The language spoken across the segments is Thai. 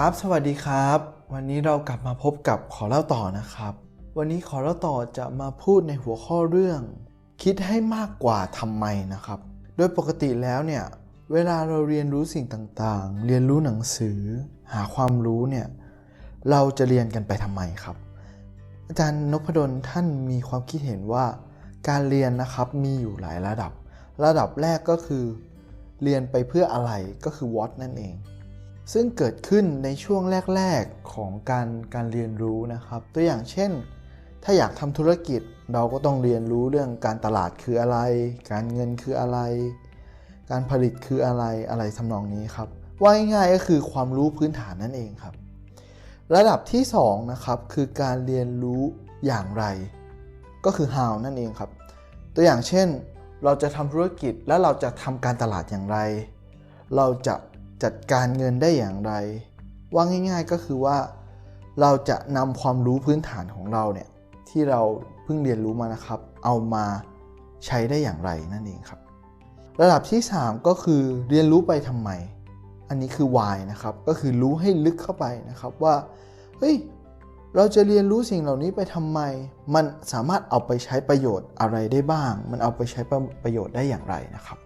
ครับ สวัสดีครับ วันนี้เรากลับมาพบกับขอเล่าต่อนะครับ วันนี้ขอเล่าต่อจะมาพูดในหัวข้อเรื่อง คิดให้มากกว่าทำไมนะครับ โดยปกติแล้วเนี่ยเวลาเราเรียนรู้สิ่งต่างๆ เรียนรู้หนังสือ หาความรู้เนี่ยเราจะเรียนกันไปทำไมครับ อาจารย์นพดลท่านมีความคิดเห็นว่า การเรียนนะครับมีอยู่หลายระดับ ระดับแรกก็คือ เรียนไปเพื่ออะไรก็คือ what นั่นเอง ซึ่งเกิดขึ้นในช่วงแรก ๆของการการเรียนรู้นะครับ ตัวอย่างเช่น ถ้าอยากทำธุรกิจเราก็ต้องเรียนรู้เรื่องการตลาดคืออะไร การเงินคืออะไร การผลิตคืออะไรอะไรทำนองนี้ครับว่าง่ายๆก็คือความรู้พื้นฐานนั่นเองครับ ระดับที่2นะครับคือการเรียนรู้อย่างไร ก็คือ how นั่นเองครับ ตัวอย่างเช่น เราจะทำธุรกิจแล้วเราจะทำการตลาดอย่างไร เราจะ จัดการเงินได้อย่างไร ว่าง่าย ๆก็คือว่า เราจะนำความรู้พื้นฐานของเราเนี่ยที่เราเพิ่งเรียนรู้มานะครับ เอามาใช้ได้อย่างไรนั่นเองครับ ระดับที่ 3 ก็คือเรียนรู้ไปทำไม อันนี้คือ why นะครับก็คือรู้ให้ลึกเข้าไปนะครับว่าเฮ้ยเราจะเรียนรู้สิ่งเหล่านี้ไปทำไม มันสามารถเอาไปใช้ประโยชน์อะไรได้บ้าง มันเอาไปใช้ประโยชน์ได้อย่างไรนะครับ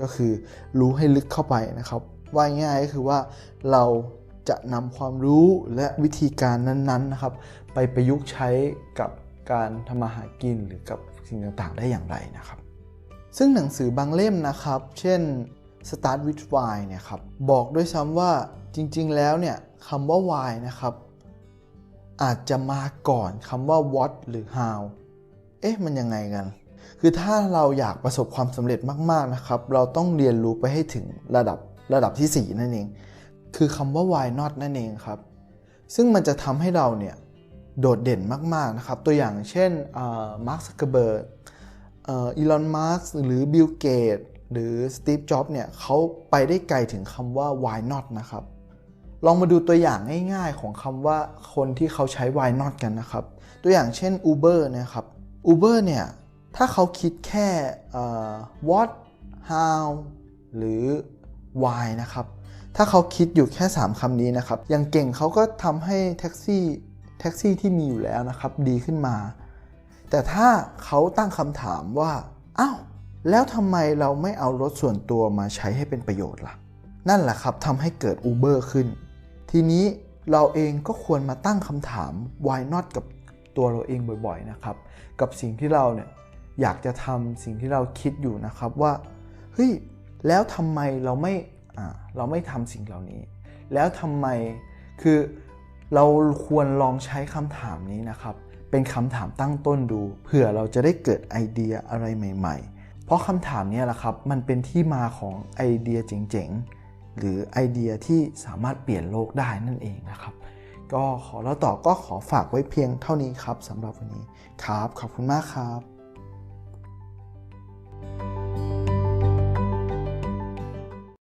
ก็คือรู้ให้ลึกเข้าไปนะครับ ว่าง่ายก็คือว่าเราจะนำความรู้และวิธีการนั้นๆนะครับ ไปประยุกต์ใช้กับการทำมาหากินหรือกับสิ่งต่างๆ ได้อย่างไรนะครับ ซึ่งหนังสือบางเล่มนะครับ เช่น Start with Why เนี่ยครับบอกด้วยซ้ำว่าจริงๆ แล้วเนี่ยคำว่า Why นะครับอาจจะมาก่อนคำว่า What หรือ How เอ๊ะ มันยังไงกัน คือถ้าเราอยากประสบความสำเร็จมากๆนะครับ เราต้องเรียนรู้ไปให้ถึงระดับ ระดับที่ 4 นั่นเอง คือคำว่า Why not นั่นเองครับ ซึ่งมันจะทำให้เราเนี่ยโดดเด่นมาก ๆ นะครับ ตัวอย่างเช่นมาร์คซักเกอร์เบิร์กอีลอนมัสหรือบิลเกตหรือสตีฟจ็อบเนี่ยเขาไปได้ไกลถึงคำว่า why not นะครับ ลองมาดูตัวอย่างง่าย ๆ ของคำว่าคนที่เขาใช้ why not กันนะครับ ตัวอย่างเช่น Uber นะครับ Uber เนี่ยถ้าเขาคิดแค่ what how หรือ why นะครับ ถ้าเขาคิดอยู่แค่ 3คำนี้นะครับอย่างเก่งเขาก็ทำให้แท็กซี่แท็กซี่ที่มีอยู่แล้วนะครับ ดีขึ้นมา แต่ถ้าเขาตั้งคำถามว่าอ้าวแล้วทำไมเราไม่เอารถส่วนตัวมาใช้ให้เป็นประโยชน์ล่ะ นั่นแหละครับทำให้เกิด Uber ขึ้น ทีนี้เราเองก็ควรมาตั้งคำถาม why not กับตัวเราเองบ่อยๆนะครับ กับสิ่งที่เราเนี่ยอยากจะทำสิ่งที่เราคิดอยู่นะครับว่า เฮ้ย แล้วทำไมเราไม่เราไม่ทำสิ่งเหล่านี้ แล้วทำไมคือเราควรลองใช้คำถามนี้นะครับ เป็นคำถามตั้งต้นดู เผื่อเราจะได้เกิดไอเดียอะไรใหม่ ๆ เพราะคำถามนี้แหละครับ มันเป็นที่มาของไอเดียเจ๋งๆ หรือไอเดียที่สามารถเปลี่ยนโลกได้นั่นเองนะครับก็ขอแล้วต่อก็ขอฝากไว้เพียงเท่านี้ครับสำหรับวันนี้ครับ ขอบคุณมากครับ